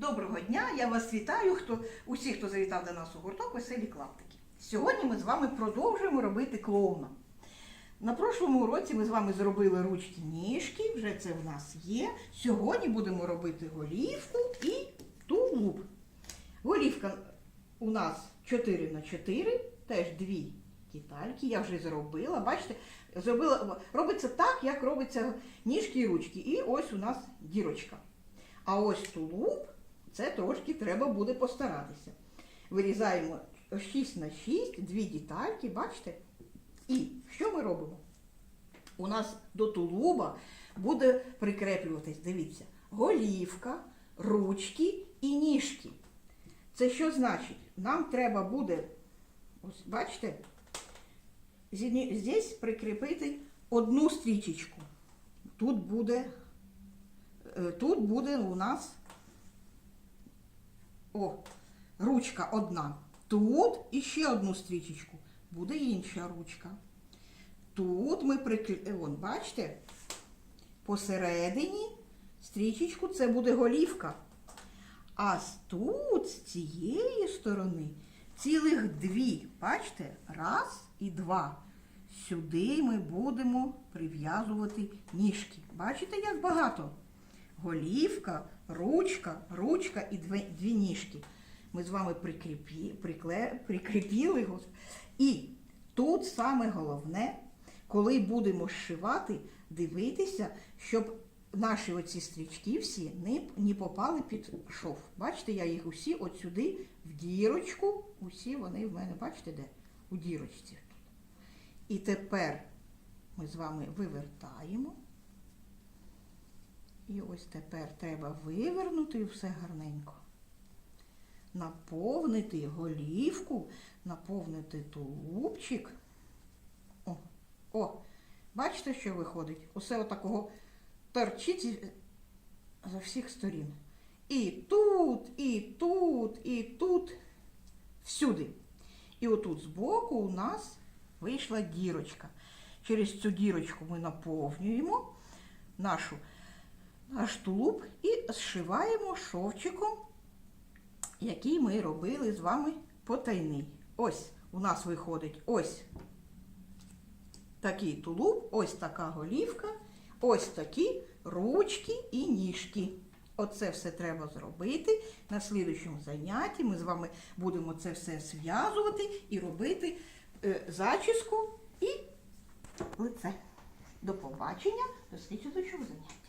Доброго дня! Я вас вітаю, хто, усі, хто завітав до нас у гурток веселі клаптики. Сьогодні ми з вами продовжуємо робити клоуна. На прошлому уроці ми з вами зробили ручки ніжки, вже це в нас є. Сьогодні будемо робити голівку і тулуб. Голівка у нас 4 на 4, теж дві детальки. Я вже зробила. Бачите, зробила, робиться так, як робиться ніжки і ручки. І ось у нас дірочка. А ось тулуб, це трошки треба буде постаратися. Вирізаємо 6 на 6, дві детальки, бачите? І що ми робимо? У нас до тулуба буде прикреплюватись, дивіться, голівка, ручки і ніжки. Це що значить? Нам треба буде, ось бачите, здесь прикріпити одну стрічечку. Тут буде, е, тут буде у нас о, ручка одна. Тут іще одну стрічечку. Буде інша ручка. Тут ми приклеїмо, бачите, посередині стрічечку це буде голівка. А тут, з цієї сторони, цілих дві. Бачите? Раз і два. Сюди ми будемо прив'язувати ніжки. Бачите, як багато? Голівка, ручка, ручка і дві, дві ніжки. Ми з вами прикріпіли. гос- І тут саме головне, коли будемо зшивати, дивитися, щоб наші оці стрічки всі не, не попали під шов. Бачите, я їх усі от сюди в дірочку. Усі вони в мене, бачите, де? У дірочці. І тепер ми з вами вивертаємо. І ось тепер треба вивернути все гарненько. Наповнити голівку, наповнити тулубчик. О, о, бачите, що виходить? Усе отакого торчить за всіх сторін. І тут, і тут, і тут, всюди. І отут збоку у нас вийшла дірочка. Через цю дірочку ми наповнюємо нашу, наш тулуб і зшиваємо шовчиком, який ми робили з вами потайний. Ось у нас виходить ось такий тулуб, ось така голівка, ось такі ручки і ніжки. Оце все треба зробити. На слідучому занятті ми з вами будемо це все зв'язувати і робити е, зачіску і лице. До побачення, до слідчого заняття.